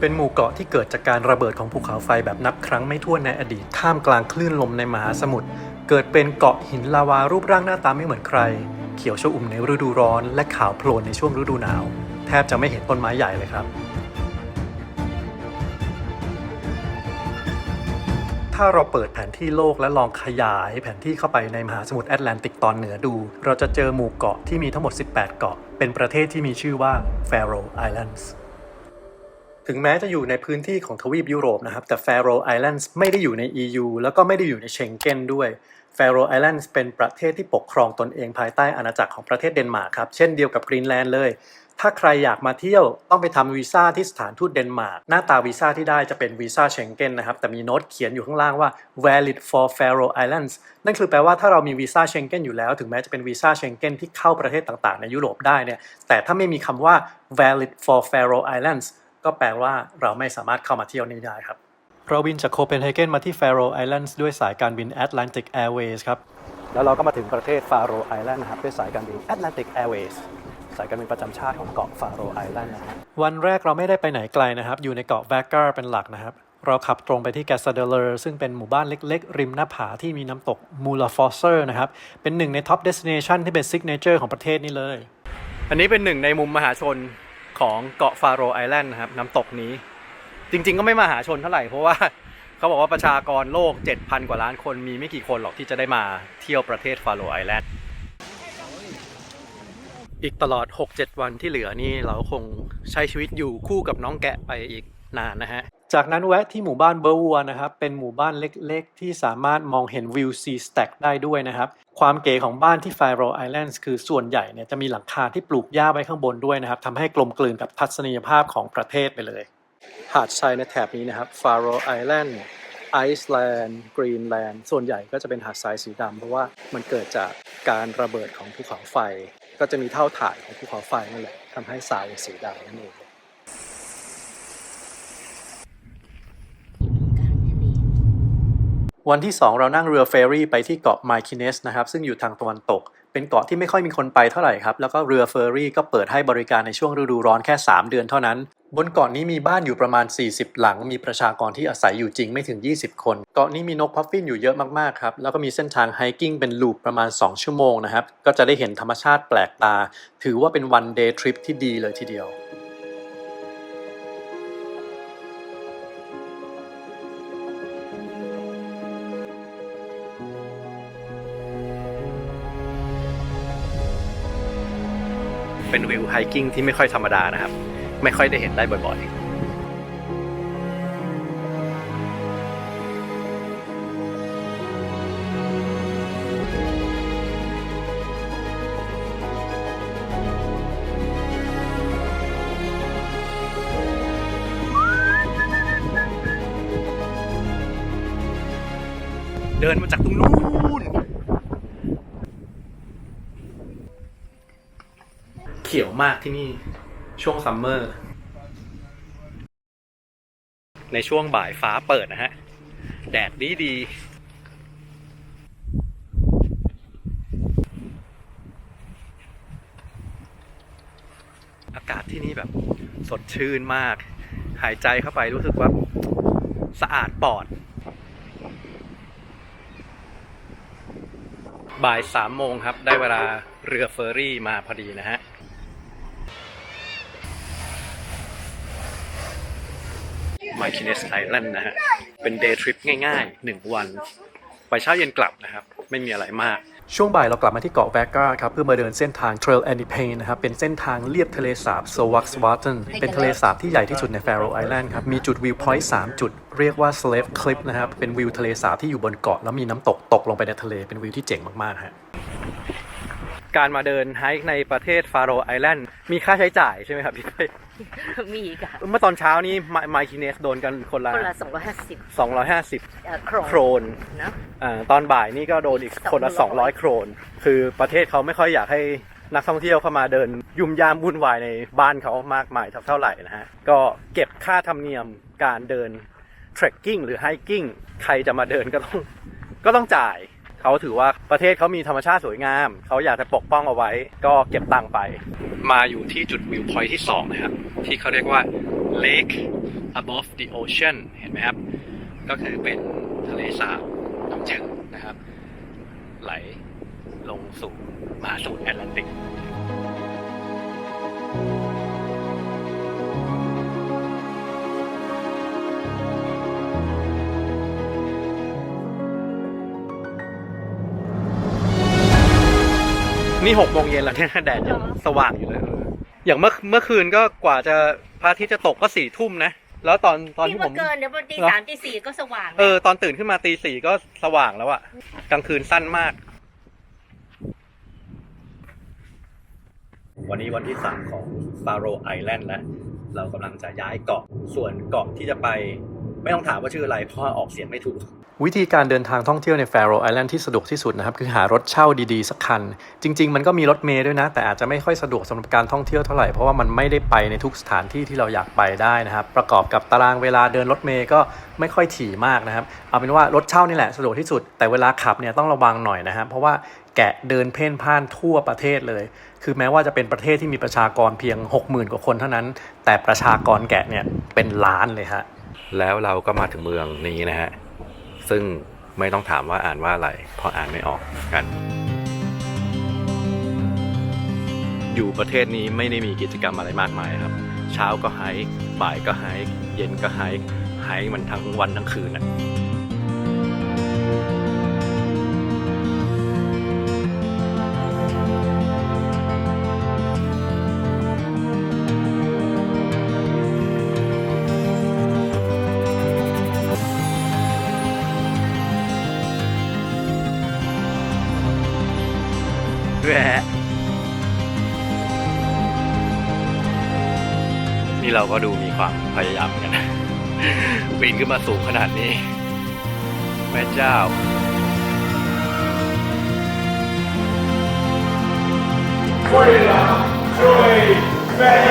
เป็นหมู่เกาะที่เกิดจากการระเบิดของภูเขาไฟแบบนับครั้งไม่ถ้วนในอดีตท่ามกลางคลื่นลมในมหาสมุทรเกิดเป็นเกาะหินลาวารูปร่างหน้าตาไม่เหมือนใคร เขียวชอุ่มในฤดูร้อน และขาวโพลนในช่วงฤดูหนาว แทบจะไม่เห็นต้นไม้ใหญ่เลยครับ ถ้าเราเปิดแผนที่โลกและลองขยายแผนที่เข้าไปในมหาสมุทรแอตแลนติกตอนเหนือดู เราจะเจอหมู่เกาะที่มีทั้งหมด 18 เกาะ เป็นประเทศที่มีชื่อว่า Faroe Islands ถึงแม้จะอยู่ในพื้นที่ของทวีปยุโรปนะครับ แต่ Faroe Islands ไม่ได้อยู่ใน EU แล้วก็ไม่ได้อยู่ในเชงเก้นด้วย Faroe Islands เป็นประเทศที่ปกครองตนเองภายใต้อาณาจักรของประเทศเดนมาร์กครับ เช่นเดียวกับกรีนแลนด์เลย ถ้าใครอยากมาเที่ยวต้องไปทำวีซ่าที่สถานทูตเดนมาร์ก หน้าตาวีซ่าที่ได้จะเป็นวีซ่าเชงเก้นนะครับ แต่มีโน้ตเขียนอยู่ข้างล่างว่า valid for Faroe Islands นั่นคือแปลว่าถ้าเรามีวีซ่าเชงเก้นอยู่แล้ว ถึงแม้จะเป็นวีซ่าเชงเก้นที่เข้าประเทศต่างๆ ในยุโรปได้เนี่ย แต่ถ้าไม่มีคำว่า valid for Faroe Islands ก็แปลว่าเราไม่สามารถเข้ามาเที่ยวนี้ได้ครับ เราบินจากโคเปนเฮเกนมาที่ Faroe Islands ด้วยสายการบิน Atlantic Airways ครับ แล้วเราก็มาถึงประเทศ Faroe Island นะครับด้วยสายการบิน Atlantic Airways สายการบินประจำชาติของเกาะ Faroe Island นะฮะวันแรกเราไม่ได้ไปไหนไกลนะครับ อยู่ในเกาะ v a g a r เป็นหลักนะครับ เราขับตรงไปที่ g a s a d e l e r ซึ่งเป็นหมู่บ้านเล็กๆ ริมหน้าผาที่มีน้ำตก Mula f o s s e r นะครับ เป็นหนึ่งใน Top Destination ที่เป็น Signature ของประเทศนี้เลย อันนี้เป็นหนึ่งในมุมมหาชนของเกาะ Faroe Island นะครับน้ำตกนี้ จริง ๆ ก็ไม่มาหาชนเท่าไหร่เพราะว่าเขาบอกว่าประชากรโลก 7,000 กว่าล้านคนมีไม่กี่คนหรอกที่จะได้มาเที่ยวประเทศฟาโรไอแลนด์อีกตลอด 6-7 วันที่เหลือนี่เราคงใช้ชีวิตอยู่คู่กับน้องแกะไปอีกนานนะฮะ จากนั้นแวะที่หมู่บ้านเบอร์วัวนะครับ เป็นหมู่บ้านเล็กๆ ที่สามารถมองเห็นวิวซีสแต็กได้ด้วยนะครับ ความเก๋ของบ้านที่ Faroe Islands คือส่วนใหญ่เนี่ยจะมีหลังคาที่ปลูกหญ้าไว้ข้างบนด้วยนะครับทำให้กลมกลืนกับทัศนียภาพของประเทศไปเลย หาดทรายในแถบนี้นะครับ Faroe Island ไอซ์แลนด์กรีนแลนด์ส่วนใหญ่ก็จะเป็นหาดทรายสีดำเพราะว่ามันเกิดจากการระเบิดของภูเขาไฟ ก็จะมีเท่าฐานของภูเขาไฟนั่นแหละทำให้ทรายสีดำนั่นเองวันที่ 2 เรานั่งเรือเฟอร์รี่ไปที่เกาะไมคิเนสนะครับ ซึ่งอยู่ทางตะวันตก เป็นเกาะที่ไม่ค่อยมีคนไปเท่าไหร่ครับ แล้วก็เรือเฟอร์รี่ก็เปิดให้บริการในช่วงฤดูร้อนแค่ 3 เดือนเท่านั้น บนเกาะนี้มีบ้านอยู่ประมาณ 40 หลัง มีประชากรที่อาศัยอยู่จริงไม่ถึง 20 คน เกาะนี้มีนกพัฟฟินอยู่เยอะมากๆครับ แล้วก็มีเส้นทางไฮกิ้งเป็นลูปประมาณ 2 ชั่วโมงนะครับ ก็จะได้เห็นธรรมชาติแปลกตา ถือว่าเป็นวันเดย์ทริปที่ดีเลยทีเดียว เป็นวิวไฮกิ้งที่ไม่ค่อยธรรมดานะครับ ไม่ค่อยได้เห็นได้บ่อยๆเดินมาจากตรงนู้น เขียวมากที่นี่ช่วงซัมเมอร์ ในช่วงบ่ายฟ้าเปิดนะฮะ แดดดีดีอากาศที่นี่แบบสดชื่นมาก หายใจเข้าไปรู้สึกว่าสะอาดปอด บ่ายสามโมงครับ ได้เวลาเรือเฟอร์รี่มาพอดีนะฮะ มาคินเนสไอแลนด์นะฮะ เป็นเดย์ทริปง่ายๆ 1 วัน ไปเช้าเย็นกลับนะครับ ไม่มีอะไรมาก ช่วงบ่ายเรากลับมาที่เกาะแบกกาครับ เพื่อมาเดินเส้นทาง Trail a n i p a n นะครับ เป็นเส้นทางเลียบทะเลสาบ s o w a x w a t e n เป็นทะเลสาบที่ใหญ่ที่สุดใน Faroe Island ครับ มีจุดวิวพอยต์3จุดเรียกว่า Slave Cliff นะครับ เป็นวิวทะเลสาบที่อยู่บนเกาะแล้วมีน้ำตกตกลงไปในทะเลเป็นวิวที่เจ๋งมากๆฮะการมาเดินไฮค์ในประเทศฟาโรไอแลนด์มีค่าใช้จ่ายใช่ไหมครับพี่ก้อย มีค่ะเมื่อตอนเช้านี้ไมคินเนสโดนกันคนละคนละสองร้อยห้าสิบ250โครนโครนนะอ่าตอนบ่ายนี่ก็โดนอีกคนละ200 200โครน คือประเทศเขาไม่ค่อยอยากให้นักท่องเที่ยวเข้ามาเดินยุ่มยามวุ่นวายในบ้านเขามากมายเท่าไหร่นะฮะ ก็เก็บค่าธรรมเนียมการเดิน trekking หรือ hiking ใครจะมาเดินก็ต้องก็ต้องจ่าย เขาถือว่าประเทศเขามีธรรมชาติสวยงาม เขาอยากจะปกป้องเอาไว้ ก็เก็บตังค์ไป มาอยู่ที่จุดวิวพอยท์ที่ 2 นะครับ ที่เขาเรียกว่า Lake above the ocean เห็นไหมครับ ก็คือเป็นทะเลสาบน้ำจืดนะครับ ไหลลงสู่มหาสมุทรแอตแลนติก นี่หกโมงเย็นแล้วเนี่ยแดดยังสว่างอยู่เลยเอออย่างเมื่อเมื่อคืนก็กว่าจะพระอาทิตย์จะตกก็สี่ทุ่มนะ แล้วตอนตอนที่ที่ผมามเกินเดี๋ยวตีเหรอสามตีสี่ก็สว่างเออ ตอนตื่นขึ้นมาตีสี่ก็สว่างแล้วอะกลางคืนสั้นมาก วันนี้วันที่สามของฟาโรไอแลนด์แล้ว เรากำลังจะย้ายเกาะส่วนเกาะที่จะไป ไม่ต้องถามว่าชื่ออะไร เพราะว่าออกเสียงไม่ถูก วิธีการเดินทางท่องเที่ยวในแฟโรไอแลนด์ที่สะดวกที่สุดนะครับ คือหารถเช่าดีๆ สักคัน จริง ๆ มันก็มีรถเมย์ด้วยนะ แต่อาจจะไม่ค่อยสะดวกสำหรับการท่องเที่ยวเท่าไหร่ เพราะว่ามันไม่ได้ไปในทุกสถานที่ที่เราอยากไปได้นะครับ ประกอบกับตารางเวลาเดินรถเมย์ก็ไม่ค่อยถี่มากนะครับ เอาเป็นว่ารถเช่านี่แหละสะดวกที่สุด แต่เวลาขับเนี่ยต้องระวังหน่อยนะครับ เพราะว่าแกะเดินเพ่นพ่านทั่วประเทศเลย คือแม้ว่าจะเป็นประเทศที่มีประชากรเพียง 60,000 กว่าคนเท่านั้น แต่ประชากรแกะเนี่ยเป็นล้านเลยฮะ แล้วเราก็มาถึงเมืองนี้นะฮะ ซึ่งไม่ต้องถามว่าอ่านว่าอะไรเพราะอ่านไม่ออกกัน อยู่ประเทศนี้ไม่ได้มีกิจกรรมอะไรมากมายครับ เช้าก็ไฮบ่ายก็ไฮเย็นก็ไฮไฮมันทั้งวันทั้งคืนอะ นี่เราก็ดูมีความพยายามกันปีนขึ้นมาสูงขนาดนี้ แม่เจ้า Freedom, joy, faith, art,